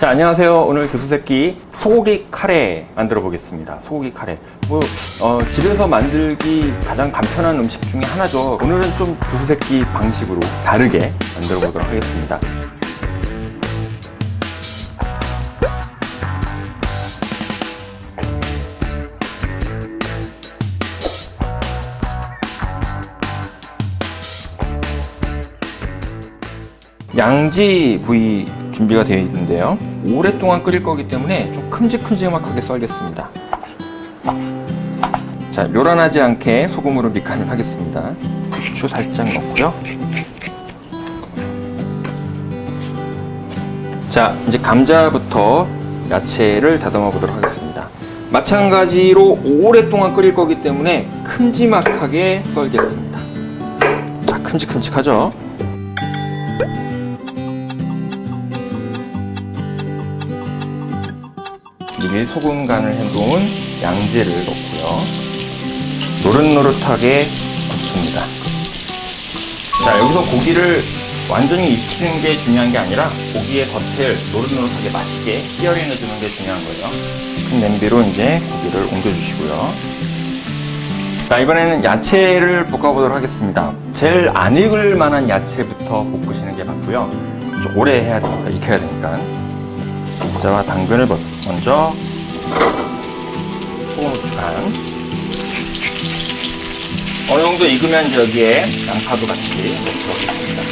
자, 안녕하세요. 오늘 교수새끼 소고기 카레 만들어 보겠습니다. 소고기 카레. 뭐, 어, 집에서 만들기 가장 간편한 음식 중에 하나죠. 오늘은 좀 교수새끼 방식으로 다르게 만들어 보도록 하겠습니다. 양지 부위 준비가 되어 있는데요. 오랫동안 끓일 거기 때문에 좀 큼직큼직하게 썰겠습니다. 자, 요란하지 않게 소금으로 밑간을 하겠습니다. 후추 살짝 넣고요. 자, 이제 감자부터 야채를 다듬어 보도록 하겠습니다. 마찬가지로 오랫동안 끓일 거기 때문에 큼지막하게 썰겠습니다. 자, 큼직큼직하죠? 미리 소금 간을 해놓은 양지를 넣고요. 노릇노릇하게 굽습니다. 자, 여기서 고기를 완전히 익히는 게 중요한 게 아니라 고기의 겉을 노릇노릇하게 맛있게 씨어링 해 주는 게 중요한 거예요. 큰 냄비로 이제 고기를 옮겨주시고요. 자, 이번에는 야채를 볶아보도록 하겠습니다. 제일 안 익을 만한 야채부터 볶으시는 게 맞고요. 좀 오래 해야 되니까, 익혀야 되니까. 감자와 당근을 먼- 먼저 소금 간 어느 정도 익으면 여기에 양파도 같이 넣어보겠습니다.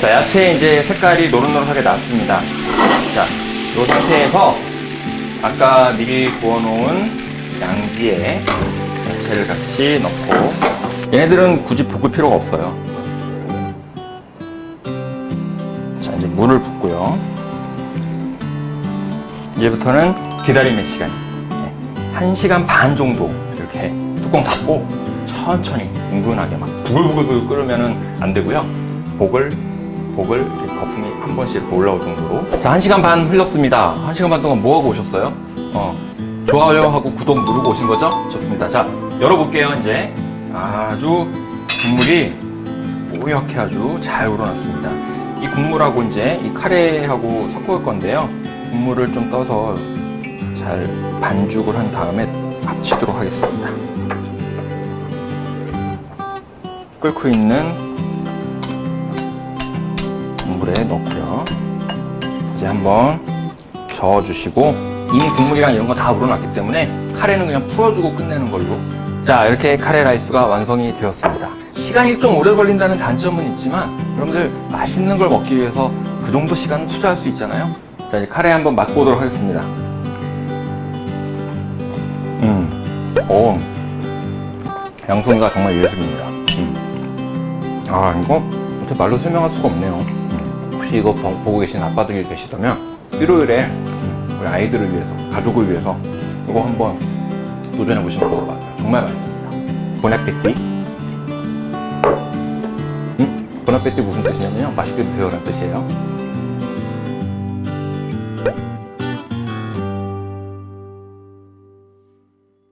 자, 야채 이제 색깔이 노릇노릇하게 났습니다. 자, 이 상태에서 아까 미리 구워놓은 양지에 야채를 같이 넣고 얘네들은 굳이 볶을 필요가 없어요. 물을 붓고요. 이제부터는 기다림의 시간. 네, 1시간 반 정도 이렇게 뚜껑 닫고 천천히 은근하게 막 부글부글 끓으면 안 되고요. 복을 복을 이렇게 거품이 한 번씩 올라올 정도로. 자, 1시간 반 흘렀습니다. 1시간 반 동안 뭐 하고 오셨어요? 어, 좋아요 하고 구독 누르고 오신 거죠? 좋습니다. 자, 열어볼게요, 이제. 아주 국물이 뽀얗게 아주 잘 우러났습니다. 이 국물하고 이제 이 카레하고 섞을 건데요. 국물을 좀 떠서 잘 반죽을 한 다음에 합치도록 하겠습니다. 끓고 있는 국물에 넣고요. 이제 한번 저어주시고 이미 국물이랑 이런 거 다 우러났기 때문에 카레는 그냥 풀어주고 끝내는 걸로. 자 이렇게 카레 라이스가 완성이 되었습니다. 시간이 좀 오래 걸린다는 단점은 있지만 여러분들 맛있는 걸 먹기 위해서 그 정도 시간은 투자할 수 있잖아요. 자 이제 카레 한번 맛보도록 하겠습니다. 음, 오, 양송이가 정말 예술입니다. 음. 아 이거 어떻게 말로 설명할 수가 없네요. 음. 혹시 이거 보- 보고 계신 아빠들이 계시다면 일요일에 음, 우리 아이들을 위해서 가족을 위해서 이거 한번 도전해 보시면 좋을 것 같아요. 정말 맛있습니다. 보나페티. 보나페티 무슨 뜻이냐면요. 맛있게 드세요라는 뜻이에요.